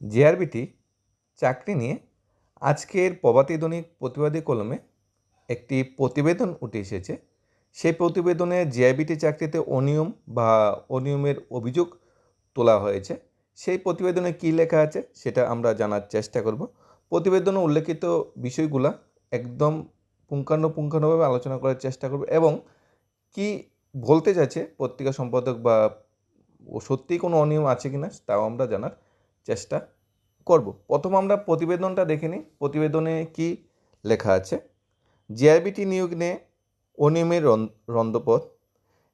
JRBT চাকরি নিয়ে আজকের প্রভাতী দৈনিক প্রতিবাদী কলমে একটি প্রতিবেদন উঠে এসেছে। সেই প্রতিবেদনে জেআইবিটি চাকরিতে অনিয়ম বা অনিয়মের অভিযোগ তোলা হয়েছে। সেই প্রতিবেদনে কী লেখা আছে সেটা আমরা জানার চেষ্টা করব। প্রতিবেদনে উল্লেখিত বিষয়গুলা একদম পুঙ্খানুপুঙ্খানুভাবে আলোচনা করার চেষ্টা করব এবং কি বলতে চাইছে পত্রিকা সম্পাদক বা ও সত্যিই কোনো অনিয়ম আছে কি না তাও আমরা জানার চেষ্টা করব। প্রথম আমরা প্রতিবেদনটা দেখে নিই। প্রতিবেদনে কি লেখা আছে? জিআরবিটি নিয়োগ নিয়ে অনিয়মের রন- রন্দপথ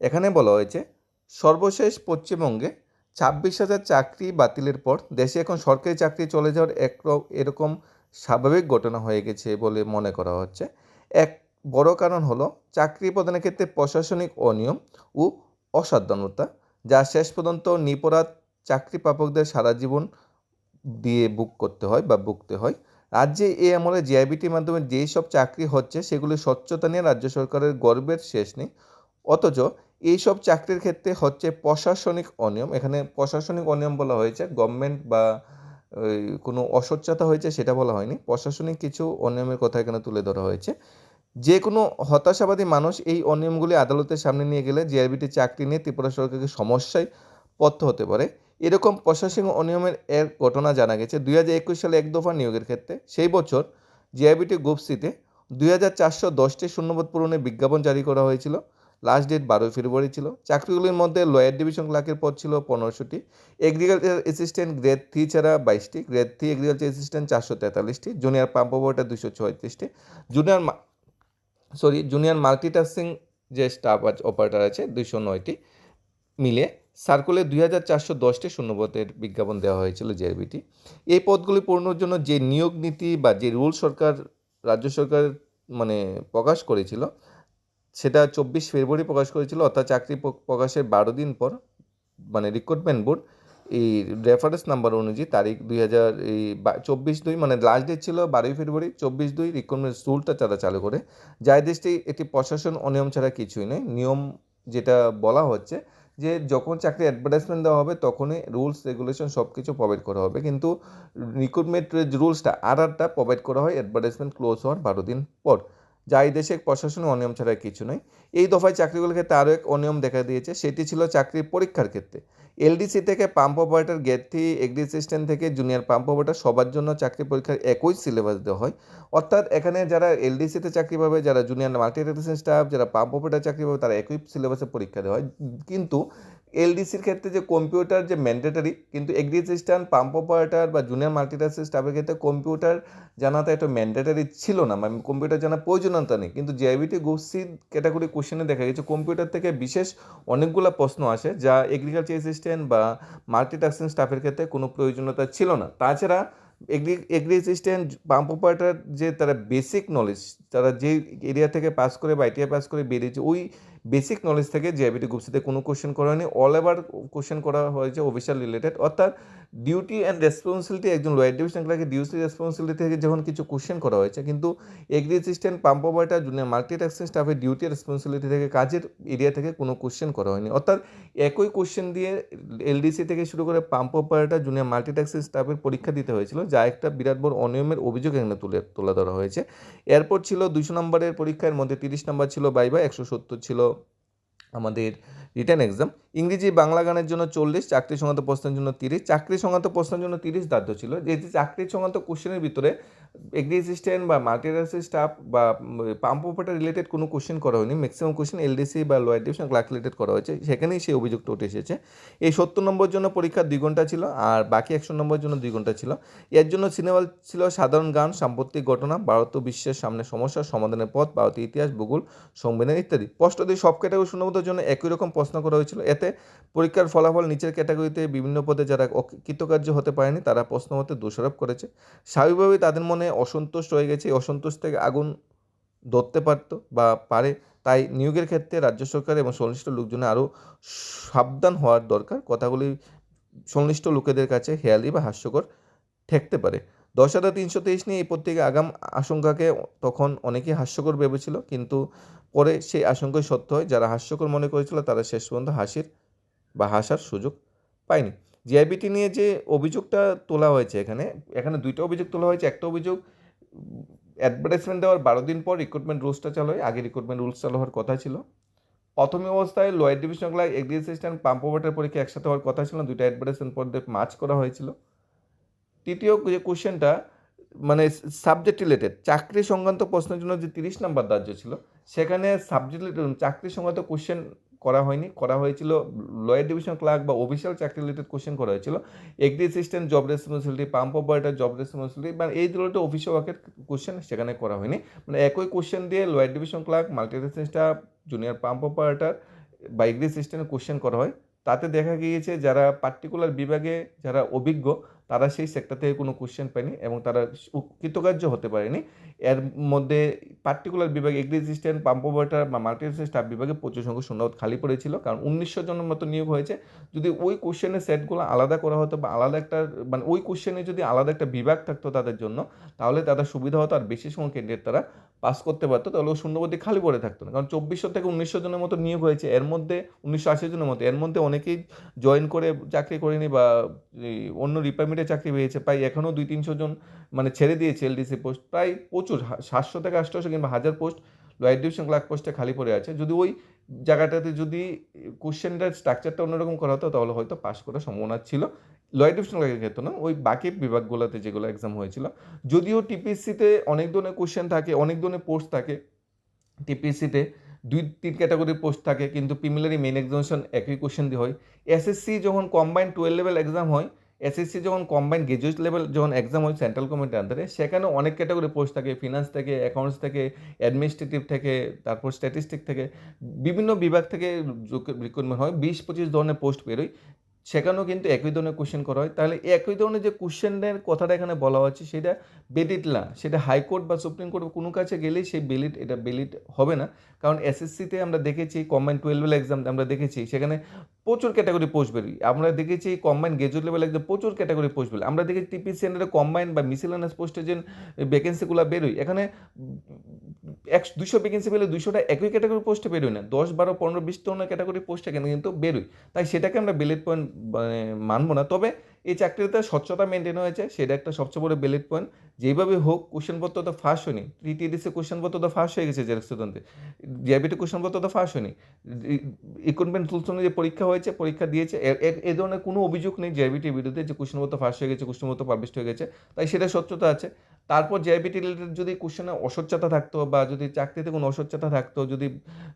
এখানে বলা হয়েছে, সর্বশেষ পশ্চিমবঙ্গে ছাব্বিশ হাজার চাকরি বাতিলের পর দেশে এখন সরকারি চাকরি চলে যাওয়ার এক এরকম স্বাভাবিক ঘটনা হয়ে গেছে বলে মনে করা হচ্ছে। এক বড় কারণ হলো, চাকরি প্রদানের ক্ষেত্রে প্রশাসনিক অনিয়ম ও অসাবধানতা, যা শেষ পর্যন্ত নিপরাধ চাকরি প্রাপকদের সারা জীবন দিয়ে বুক করতে হয় বা বুকতে হয়। রাজ্যে এই আমলে জিআইবিটির মাধ্যমে যেই সব চাকরি হচ্ছে, সেগুলি স্বচ্ছতা নিয়ে রাজ্য সরকারের গর্বের শেষ নেই। অথচ এই সব চাকরির ক্ষেত্রে হচ্ছে প্রশাসনিক অনিয়ম। এখানে প্রশাসনিক অনিয়ম বলা হয়েছে গভর্নমেন্ট বা কোনো অস্বচ্ছতা হয়েছে সেটা বলা হয়নি। প্রশাসনিক কিছু অনিয়মের কথা এখানে তুলে ধরা হয়েছে। যে কোনো হতাশাবাদী মানুষ এই অনিয়মগুলি আদালতের সামনে নিয়ে গেলে জিআরবিটি চাকরি নিয়ে ত্রিপুরা সরকারকে সমস্যায় পড়তে হতে পারে। এরকম প্রশাসনিক অনিয়মের এর ঘটনা জানা গেছে। দুই হাজার একুশ সালে এক দফা নিয়োগের ক্ষেত্রে সেই বছর জিআইবিটি গ্রুপ সিতে দুই হাজার চারশো দশটি শূন্যপদ পূরণে বিজ্ঞাপন জারি করা হয়েছিল। লাস্ট ডেট বারোই ফেব্রুয়ারি ছিল। চাকরিগুলির মধ্যে লয়ার ডিভিশন ক্লার্কের পদ ছিল পনেরোশোটি। এগ্রিকালচার অ্যাসিস্ট্যান্ট গ্রেড থ্রি ছাড়া বাইশটি। গ্রেড থ্রি এগ্রিকালচার অ্যাসিস্ট্যান্ট চারশো তেতাল্লিশটি। জুনিয়র পাম্প অপারেটর দুশো ছয়ত্রিশটি। জুনিয়র সরি জুনিয়র মাল্টিটাস্কিং যে স্টাফ অপারেটর আছে দুশো নয়টি। মিলে সার্কুলে দুই হাজার চারশো দশটি শূন্যপদের বিজ্ঞাপন দেওয়া হয়েছিল জেআরবিটি এই পদগুলি পূরণের জন্য যে নিয়োগ নীতি বা যে রুল সরকার, রাজ্য সরকার মানে প্রকাশ করেছিল, সেটা চব্বিশ ফেব্রুয়ারি প্রকাশ করেছিল, অর্থাৎ চাকরি প্রকাশের বারো দিন পর মানে রিক্রুটমেন্ট বোর্ড এই রেফারেন্স নাম্বার অনুযায়ী তারিখ দুই হাজার, এই চব্বিশ দুই মানে লাস্ট ডেট ছিল বারোই ফেব্রুয়ারি, চব্বিশ দুই রিক্রুটমেন্ট রুলটা তারা চালু করে। যাই দেশটি, এটি প্রশাসন অনিয়ম ছাড়া কিছুই নয়, নিয়ম যেটা বলা হচ্ছে যে যখন চাকরি অ্যাডভার্টাইজমেন্ট দেওয়া হবে, তখনই রুলস রেগুলেশন সব কিছু প্রোভাইড করা হবে। কিন্তু রিক্রুটমেন্ট রুলসটা আর আরটা প্রোভাইড করা হয় অ্যাডভার্টাইজমেন্ট ক্লোজ হওয়ার বারো দিন পর। যাই দেশে প্রশাসনিক অনিয়ম ছাড়া কিছু নয়। এই দফায় চাকরিগুলোর ক্ষেত্রে আরও এক অনিয়ম দেখা দিয়েছে, সেটি ছিল চাকরির পরীক্ষার ক্ষেত্রে। এলডিসি থেকে pump operator grade three agri assistant থেকে জুনিয়র পাম্প অপারেটর সবার জন্য চাকরি পরীক্ষার একই সিলেবাস দেওয়া হয়। অর্থাৎ এখানে যারা এলডিসিতে চাকরি পাবে, যারা জুনিয়র মাল্টি স্টাফ, যারা পাম্প অপারেটার চাকরি পাবে, তারা একই সিলেবাসে পরীক্ষা দেওয়া হয়। কিন্তু এলডিসির ক্ষেত্রে যে কম্পিউটার যে ম্যান্ডেটারি কিন্তু এগ্রি অ্যাসিস্ট্যান্ট পাম্প অপারেটার বা জুনিয়র মাল্টিটাস্ক স্টাফের ক্ষেত্রে কম্পিউটার জানাতে একটা ম্যান্ডেটারি ছিল না। মানে কম্পিউটার জানার প্রয়োজনীয়তা নেই। কিন্তু জেআইবিটি গোসি ক্যাটাগরি কোশ্চেনে দেখা গেছে কম্পিউটার থেকে বিশেষ অনেকগুলো প্রশ্ন আসে যা এগ্রিকালচার অ্যাসিস্ট্যান্ট বা মাল্টিটাস্কিং স্টাফের ক্ষেত্রে কোনো প্রয়োজনীয়তা ছিল না। তাছাড়া agri agri assistant pump operator যে তারা বেসিক নলেজ তারা যে এরিয়া থেকে পাস করে বা আইটিআই পাস করে বেরিয়েছে, ওই বেসিক নলেজ থেকে জিআইবিটি গ্রুপসিতে কোনো কোশ্চেন করা হয়নি। অল এভার কোশ্চেন করা হয়েছে অফিসিয়াল রিলেটেড অর্থাৎ ডিউটি অ্যান্ড রেসপন্সিবিলিটি একজন লোয়ার ডিভিশন ক্লার্কের ডিউটি রেসপন্সিবিলিটি থেকে যখন কিছু কোশ্চেন করা হয়েছে, কিন্তু agri assistant pump operator junior multitasking স্টাফের ডিউটি রেসপন্সিবিলিটি থেকে কাজের এরিয়া থেকে কোনো কোশ্চেন করা হয়নি। অর্থাৎ একই কোশ্চেন দিয়ে এলডিসি থেকে শুরু করে পাম্প অপারেটর জুনিয়র মাল্টিটাস্কিং স্টাফের পরীক্ষা দিতে হয়েছিল, যা একটা বিরাট বড় অনিয়মের অভিযোগ এখানে তুলে, তোলা ধরা হয়েছে। এরপর ছিল দুশো নম্বরের পরীক্ষার মধ্যে তিরিশ নম্বর ছিল বাইবা একশো সত্তর ছিল আমাদের রিটার্ন এক্সাম ইংরেজি বাংলা গানের জন্য চল্লিশ, চাকরি সংক্রান্ত প্রশ্নের জন্য তিরিশ, চাকরি সংক্রান্ত প্রশ্নের জন্য তিরিশ ধার্য ছিল। যেহেতু চাকরি সংক্রান্ত কোশ্চেনের ভিতরে এগ্রি অ্যাসিস্ট্যান্ট বা মাল্টিরাসি স্টাফ বা পাম্প অপারেটর রিলেটেড কোনো কোশ্চেন করা হয়নি। ম্যাক্সিমাম কোশ্চেন এলডিসি বা লোয়ার ডিভিশন ক্লার্ক রিলেটেড করা হয়েছে। সেখানেই সেই অভিযোগটা উঠে এসেছে। এই সত্তর নম্বর জন্য পরীক্ষা দুই ঘণ্টা ছিল আর বাকি একশো নম্বর জন্য দুই ঘণ্টা ছিল। এর জন্য সিনেমা ছিল সাধারণ গান, সাম্প্রতিক ঘটনা, ভারত বিশ্বের সামনে সমস্যার সমাধানের পথ, ভারতীয় ইতিহাস, ভূগোল, সংবিধান ইত্যাদি। স্পষ্ট দিয়ে সব ক্যাটাগরি শূন্যপদের জন্য একই রকম প্রশ্ন করা হয়েছিল। এতে পরীক্ষার ফলাফল নিচের ক্যাটাগরিতে বিভিন্ন পদে যারা কৃতকার্য হতে পারেনি, তারা প্রশ্ন মতে দোষারোপ করেছে। স্বাভাবিকভাবেই তাদের মনে অসন্তুষ্ট হয়ে গেছে। এই অসন্তোষ থেকে আগুন ধরতে পারতো বা পারে, তাই নিয়োগের ক্ষেত্রে রাজ্য সরকার এবং সংশ্লিষ্ট লোকজনের আরও সাবধান হওয়ার দরকার। কথাগুলি সংশ্লিষ্ট লোকেদের কাছে হেয়ালি বা হাস্যকর ঠেকতে পারে। দশ হাজার তিনশো তেইশ নিয়ে এই পত্রিকা আগাম আশঙ্কাকে তখন অনেকেই হাস্যকর ভেবেছিল, কিন্তু পরে সেই আশঙ্কাই সত্য হয়। যারা হাস্যকর মনে করেছিল, তারা শেষ পর্যন্ত হাসির বা হাসার সুযোগ পায়নি। জিআইবিটি নিয়ে যে অভিযোগটা তোলা হয়েছে এখানে এখানে দুইটা অভিযোগ তোলা হয়েছে। একটা অভিযোগ অ্যাডভার্টাইজমেন্ট দেওয়ার বারো দিন পর রিক্রুটমেন্ট রুলসটা চালু হয়। আগে রিক্রুটমেন্ট রুলস চালু হওয়ার কথা ছিল। প্রথম অবস্থায় lower division class agri assistant pump operator পরীক্ষা একসাথে হওয়ার কথা ছিল দুইটা অ্যাডভার্টাইজমেন্ট পর মার্চ করা হয়েছিল। তৃতীয় যে কোশ্চেনটা মানে সাবজেক্ট রিলেটেড চাকরি সংক্রান্ত প্রশ্নের জন্য যে তিরিশ নাম্বার ধার্য ছিল, সেখানে সাবজেক্ট রিলেটেড চাকরি সংক্রান্ত কোশ্চেন করা হয়নি। করা হয়েছিল লয়ার ডিভিশন ক্লার্ক বা অফিসিয়াল চাকরি রিলেটেড কোশ্চেন করা হয়েছিল। Agri assistant job responsibility pump operator job responsibility মানে এই রিলেটেড অফিস ওয়ার্কের কোশ্চেন সেখানে করা হয়নি। মানে একই কোশ্চেন দিয়ে lower division clerk multi staff junior pump operator বা এগ্রি অ্যাসিস্ট্যান্টের কোশ্চেন করা হয়। তাতে দেখা গিয়েছে যারা পার্টিকুলার বিভাগে যারা অভিজ্ঞ তারা সেই সেক্টর থেকে কোনো কোশ্চেন পায়নি এবং তারা কৃতকার্য হতে পারেনি। এর মধ্যে পার্টিকুলার বিভাগে এগ্রি অ্যাসিস্ট্যান্ট পাম্প অপারেটার বা মাল্টি স্টাফ বিভাগে প্রচুর সংখ্যক শূন্যপদ খালি পড়েছিল কারণ উনিশশো জনের মতো নিয়োগ হয়েছে। যদি ওই কোশ্চেনের সেটগুলো আলাদা করা হতো বা আলাদা একটা মানে ওই কোশ্চেনে যদি আলাদা একটা বিভাগ থাকতো তাদের জন্য, তাহলে তাদের সুবিধা হতো আর বেশি সংখ্যক ক্যান্ডিডেট তারা পাস করতে পারতো। তাহলে শূন্যপদে খালি পড়ে থাকতো না। কারণ চব্বিশশো থেকে উনিশশো জনের মতো নিয়োগ হয়েছে। এর মধ্যে উনিশশো আশি জনের মতো। এর মধ্যে অনেকেই জয়েন করে চাকরি করেনি বা অন্য ডিপার্টমেন্টে চাকরি পেয়েছে, প্রায় এখনও দুই তিনশো জন মানে ছেড়ে দিয়েছে এলডিসি পোস্ট প্রায় প্রচুর সাতশো থেকে আটশোশো কিংবা হাজার পোস্ট লয়ার ডিভিশন ক্লার্ক পোস্টে খালি পড়ে আছে। যদি ওই জায়গাটাতে যদি কোশ্চেনটার স্ট্রাকচারটা অন্যরকম করা হতো, তাহলে হয়তো পাস করার সম্ভাবনা ছিল। লয়ার ডিভিশন ক্লার্কের ক্ষেত্রে না ওই বাকি বিভাগগুলোতে যেগুলো এক্সাম হয়েছিল। যদিও টিপিএসসিতে অনেক ধরনের কোশ্চেন থাকে, অনেক ধরনের পোস্ট থাকে। টিপিএসসিতে দুই, তিন ক্যাটাগরির পোস্ট থাকে, কিন্তু প্রিমিলারি মেন এক্সামিনেশন একই কোশ্চেন দিয়ে হয়। এসএসসি যখন কম্বাইন টুয়েলভ লেভেল এক্সাম হয় এসএসসি যখন কম্বাইন গ্রাজুয়েট লেভেল যখন এক্সাম হয় সেন্ট্রাল কমিটির আন্ডারে সেখানে অনেক ক্যাটাগরি পোস্ট থাকে ফিনান্স থেকে অ্যাকাউন্টস থেকে অ্যাডমিনিস্ট্রেটিভ থেকে, তারপর স্ট্যাটিস্টিক থেকে, বিভিন্ন বিভাগ থেকে রিক্রুটমেন্ট হয়। বিশ পঁচিশ ধরনের পোস্ট বেরোয়। সেখানেও কিন্তু একই ধরনের কোশ্চেন করা হয়। তাহলে একই ধরনের যে কোশ্চেনের কথাটা এখানে বলা হচ্ছে, সেটা বেলিট না। সেটা হাইকোর্ট বা সুপ্রিম কোর্ট কোনো কাছে গেলেই সেই বেলিট এটা বেলিট হবে না। কারণ এসএসসিতে আমরা দেখেছি কম্বাইন টুয়েলভ লেভেল এক্সাম আমরা দেখেছি, সেখানে প্রচুর ক্যাটাগরি পোস্ট বেরোয়। আমরা দেখেছি কম্বাইন গ্রাজুয়েট লেভেল এক্সাম প্রচুর ক্যাটাগরি পোস্ট বেরোয়। আমরা দেখেছি টিপিসি আন্ডারে কম্বাইন বা মিসিলানাস পোস্টে যে ভ্যাকেন্সিগুলো বেরোয়। এখানে এক দুশো ভ্যাকেন্সি পেলে দুশোটা একই ক্যাটাগরি পোস্টে বেরোয় না। দশ, বারো, পনেরো, বিশ ধরনের ক্যাটাগরি পোস্টে কেন কিন্তু বেরোয়। তাই সেটাকে আমরা বেলেট পয়েন্ট মানে মানবো না। তবে এই চাকরিতে স্বচ্ছতা মেনটেন হয়েছে। সেটা একটা সবচেয়ে বড় বেলেট পয়েন্ট যেভাবে হোক কোশ্চেনপত্র তো ফার্স্ট হয়নি। টিটিডিসি কোশ্চেনপত্র তো ফার্স্ট হয়ে গেছে জেরক্স তদন্তে। জিআইবিটি কোশ্চেনপত্র তো ফাঁস হয়নি। ইকুইপমেন্ট টুলস যে পরীক্ষা হয়েছে, পরীক্ষা দিয়েছে। এ ধরনের কোনো অভিযোগ নেই জিআইবিটির বিরুদ্ধে যে কোশ্চেনপত্র ফার্স্ট হয়ে গেছে কোশ্চেনপত্র পাবলিশ হয়ে গেছে। তাই সেটা স্বচ্ছতা আছে। তারপর জিআইবিটি রিলেটেড যদি কোশ্চেনে অস্বচ্ছতা থাকতো বা যদি চাকরিতে কোনো অস্বচ্ছতা থাকতো, যদি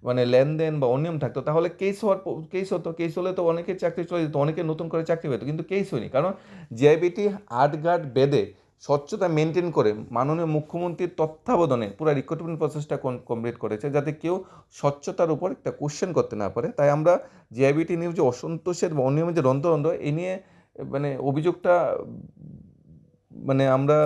মানে লেনদেন বা অনিয়ম থাকতো, তাহলে কেস হওয়ার কেস হতো। কেস হলে তো অনেকের চাকরি চলে যেত অনেকে নতুন করে চাকরি পেতো কিন্তু কেস হয়নি। কারণ জিআইবিটি আটগাট বেদে স্বচ্ছতা মেনটেন করে মাননীয় মুখ্যমন্ত্রীর তত্ত্বাবধানে পুরো রিক্রুটমেন্ট প্রসেসটা কমপ্লিট করেছে, যাতে কেউ স্বচ্ছতার উপর একটা কোশ্চেন করতে না পারে। তাই আমরা জিআইবিটি নিউজে অসন্তোষের বা অনিয়মের যে রন্ধ্র এ নিয়ে মানে অভিযোগটা মানে আমরা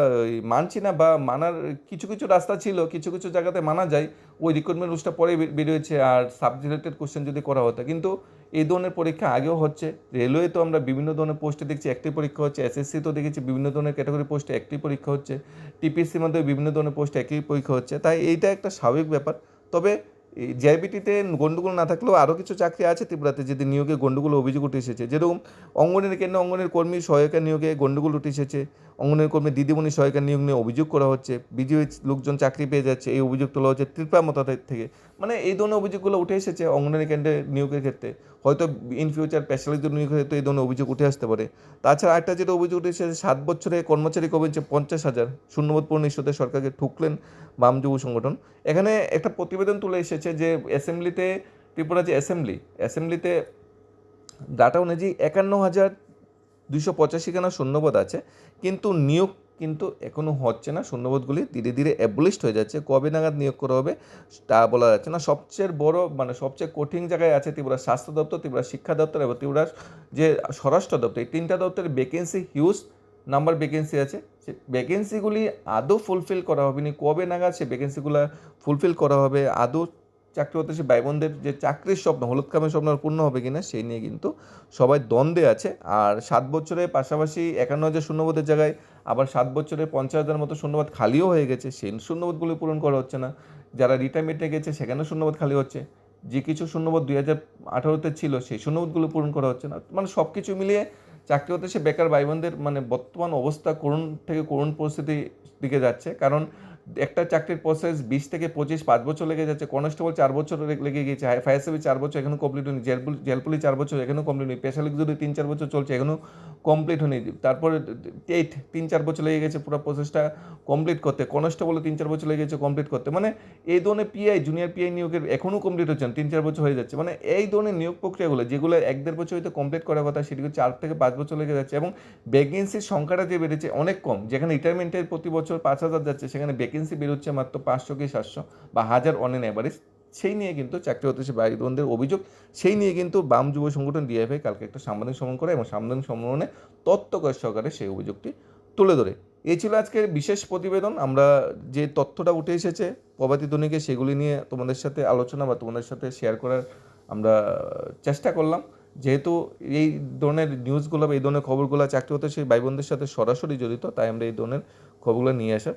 মানছি না বা মানার কিছু কিছু রাস্তা ছিল, কিছু কিছু জায়গাতে মানা যায়, ওই রিক্রুটমেন্ট রুলসটা পরে বেরিয়েছে আর সাবজেক্টেড কোশ্চেন যদি করা হতো। কিন্তু এই ধরনের পরীক্ষা আগেও হচ্ছে। রেলওয়ে তো আমরা বিভিন্ন ধরনের পোস্টে দেখছি, একটি পরীক্ষা হচ্ছে এসএসসি তো দেখেছি, বিভিন্ন ধরনের ক্যাটাগরি পোস্টে একটি পরীক্ষা হচ্ছে টিপিএসসির মধ্যে বিভিন্ন ধরনের পোস্টে একই পরীক্ষা হচ্ছে। তাই এইটা একটা স্বাভাবিক ব্যাপার। তবে জিআইবিটিতে গণ্ডগোল না থাকলেও আরও কিছু চাকরি আছে ত্রিপুরাতে যদি নিয়োগে গণ্ডগোল অভিযোগ উঠে এসেছে। যেরকম অঙ্গনের কেন্দ্রে অঙ্গনের কর্মী সহায়িকা নিয়োগে গণ্ডগোল উঠে এসেছে। অঙ্গনের কর্মী দিদিমণি সহায়িকা নিয়োগ নিয়ে অভিযোগ করা হচ্ছে। বিজয়ী লোকজন চাকরি পেয়ে যাচ্ছে। এই অভিযোগ তোলা হচ্ছে ত্রিপুরা মতা থেকে। মানে এই ধরনের অভিযোগগুলো উঠে এসেছে অঙ্গনের কেন্দ্রে নিয়োগের ক্ষেত্রে। হয়তো ইন ফিউচার স্পেশালিস্ট নিয়োগের ক্ষেত্রে এই ধরনের অভিযোগ উঠে আসতে পারে। তাছাড়া একটা যেটা অভিযোগ উঠে এসেছে, সাত বছরে কর্মচারী কমেছে পঞ্চাশ হাজার শূন্যবোধ পূর্ণ ইস্যুতে সরকারকে ঠুকলেন বাম যুব সংগঠন। এখানে একটা প্রতিবেদন তুলে এসেছে যে অ্যাসেম্বলিতে ত্রিপুরা যে অ্যাসেম্বলি অ্যাসেম্বলিতে ডাটা অনুযায়ী একান্ন হাজার দুশো পঁচাশিখানা শূন্যপদ আছে। কিন্তু নিয়োগ কিন্তু এখনও হচ্ছে না। শূন্যপদগুলি ধীরে ধীরে অ্যাবলিস্ট হয়ে যাচ্ছে। কবে নাগাদ নিয়োগ করা হবে তা বলা যাচ্ছে না। সবচেয়ে বড় মানে সবচেয়ে কঠিন জায়গায় আছে ত্রিপুরা স্বাস্থ্য দপ্তর, ত্রিপুরা শিক্ষা দপ্তর এবং ত্রিপুরার যে স্বরাষ্ট্র দপ্তর। এই তিনটা দপ্তরের ভ্যাকেন্সি হিউজ নাম্বার ভ্যাকেন্সি আছে। সে ভ্যাকেন্সিগুলি আদৌ ফুলফিল করা হবে না কবে নাগাদ সে ভ্যাকেন্সিগুলো ফুলফিল করা হবে? আদৌ চাকরি হতে সে ভাই বোনদের যে চাকরির স্বপ্ন, হলুদ কামের স্বপ্ন পূর্ণ হবে কিনা, সেই নিয়ে কিন্তু সবাই দ্বন্দ্বে আছে। আর সাত বছরের পাশাপাশি একান্ন হাজার শূন্যবোধের জায়গায় আবার সাত বছরে পঞ্চাশ হাজার মতো শূন্যবাদ খালিও হয়ে গেছে। সেই শূন্যবোধগুলি পূরণ করা হচ্ছে না। যারা রিটায়ারমেন্টে গেছে, সেখানেও শূন্যবোধ খালি হচ্ছে। যে কিছু শূন্যবোধ দুই হাজার আঠারোতে ছিল, সেই শূন্যবোধগুলো পূরণ করা হচ্ছে না। মানে সব কিছু মিলিয়ে চাকরি হতে সে বেকার ভাই বোনদের মানে বর্তমান অবস্থা করুণ থেকে করুণ পরিস্থিতির দিকে যাচ্ছে। কারণ একটা চাকরির প্রসেস বিশ থেকে পঁচিশ, পাঁচ বছর লেগে যাচ্ছে। কনস্টেবল চার বছর লেগে গিয়েছে। ফায়ার সার্ভিস চার বছর এখনও কমপ্লিট হয়নি। জেল জেল পুলিশ চার বছর এখনও কমপ্লিট হয়নি। স্পেশালিক যদি তিন, চার বছর চলছে এখনও কমপ্লিট হয়নি। তারপরে এইট তিন, চার বছর লেগে গেছে পুরো প্রসেসটা কমপ্লিট করতে। কনস্টেবল তিন, চার বছর লেগে গেছে কমপ্লিট করতে। মানে এই ধরনের পিআই জুনিয়র পিআই নিয়োগের এখনও কমপ্লিট হচ্ছে না। তিন, চার বছর হয়ে যাচ্ছে। মানে এই ধরনের নিয়োগ প্রক্রিয়াগুলো, যেগুলো এক দেড় বছর হয়তো কমপ্লিট করার কথা সেগুলো চার থেকে পাঁচ বছর লেগে যাচ্ছে এবং ভ্যাকেন্সির সংখ্যাটা যে বেড়েছে অনেক কম। যেখানে রিটায়ারমেন্টের প্রতি বছর পাঁচ হাজার যাচ্ছে, সেখানে ভ্যাকেন্সি বেরোচ্ছে মাত্র পাঁচশো কি সাতশো বা হাজার অন এন অ্যাভারেজ সেই নিয়ে কিন্তু চাকরি হতে সে ভাই বোনদের অভিযোগ। সেই নিয়ে কিন্তু বাম যুব সংগঠন ডিএফআই কালকে একটা সাংবাদিক সম্মেলন করে এবং সাংবাদিক সম্মেলনে তত্ত্বকর সহকারে সেই অভিযোগটি তুলে ধরে। এই ছিল আজকের বিশেষ প্রতিবেদন। আমরা যে তথ্যটা উঠে এসেছে, প্রভাতী ধ্বনিকে সেগুলি নিয়ে তোমাদের সাথে আলোচনা বা তোমাদের সাথে শেয়ার করার আমরা চেষ্টা করলাম। যেহেতু এই ধরনের নিউজগুলো বা এই ধরনের খবরগুলো চাকরি হতে সেই ভাই বোনদের সাথে সরাসরি জড়িত, তাই আমরা এই ধরনের খবরগুলো নিয়ে আসার